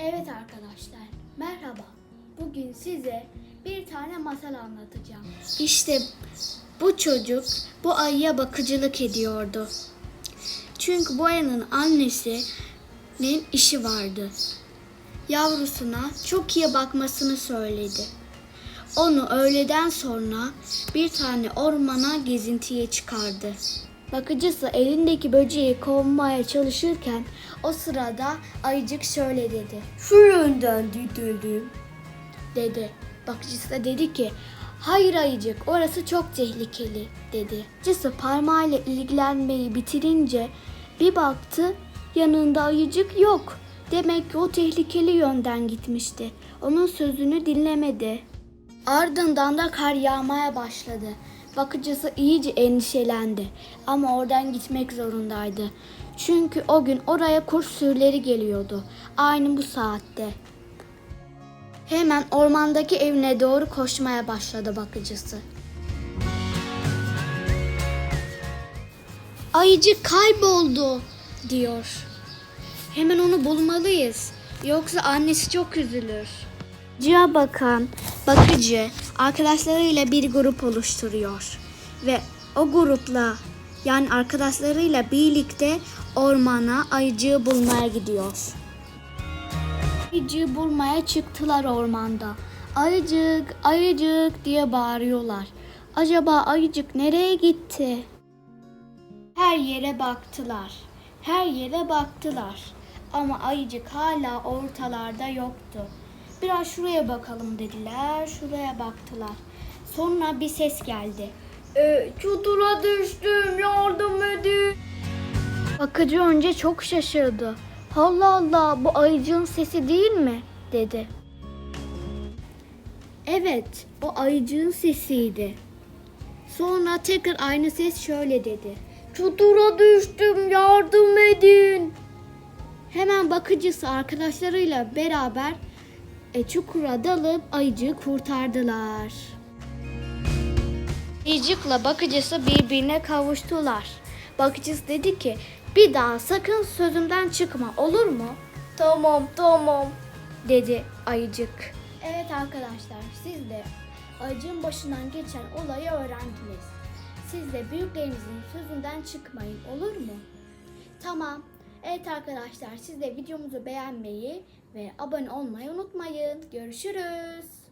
Evet arkadaşlar, merhaba. Bugün size bir tane masal anlatacağım. İşte bu çocuk bu ayıya bakıcılık ediyordu. Çünkü bu ayının annesinin işi vardı. Yavrusuna çok iyi bakmasını söyledi. Onu öğleden sonra bir tane ormana gezintiye çıkardı. Bakıcısı elindeki böceği kovmaya çalışırken o sırada ayıcık şöyle dedi. Şu yönden gidelim dedi. Bakıcısı da dedi ki hayır ayıcık orası çok tehlikeli dedi. Bakıcısı parmağıyla ilgilenmeyi bitirince bir baktı yanında ayıcık yok. Demek ki o tehlikeli yönden gitmişti. Onun sözünü dinlemedi. Ardından da kar yağmaya başladı. Bakıcısı iyice endişelendi ama oradan gitmek zorundaydı. Çünkü o gün oraya kurt sürüleri geliyordu. Aynı bu saatte. Hemen ormandaki evine doğru koşmaya başladı bakıcısı. Ayıcık kayboldu diyor. Hemen onu bulmalıyız. Yoksa annesi çok üzülür. Ciha bakan bakıcı arkadaşlarıyla bir grup oluşturuyor. Ve o grupla yani arkadaşlarıyla birlikte ormana ayıcığı bulmaya gidiyor. Ayıcığı bulmaya çıktılar ormanda. Ayıcık, ayıcık diye bağırıyorlar. Acaba ayıcık nereye gitti? Her yere baktılar. Her yere baktılar. Ama ayıcık hala ortalarda yoktu. Biraz şuraya bakalım dediler. Şuraya baktılar. Sonra bir ses geldi. E, çutura düştüm yardım edin. Bakıcı önce çok şaşırdı. Allah Allah bu ayıcığın sesi değil mi? dedi. Evet o ayıcığın sesiydi. Sonra tekrar aynı ses şöyle dedi. Çutura düştüm yardım edin. Hemen bakıcısı arkadaşlarıyla beraber e, çukura dalıp ayıcığı kurtardılar. Ayıcıkla bakıcısı birbirine kavuştular. Bakıcısı dedi ki bir daha sakın sözümden çıkma olur mu? Tamam tamam dedi ayıcık. Evet arkadaşlar siz de ayıcığın başından geçen olayı öğrendiniz. Siz de büyüklerinizin sözünden çıkmayın olur mu? Tamam. Evet arkadaşlar siz de videomuzu beğenmeyi ve abone olmayı unutmayın. Görüşürüz.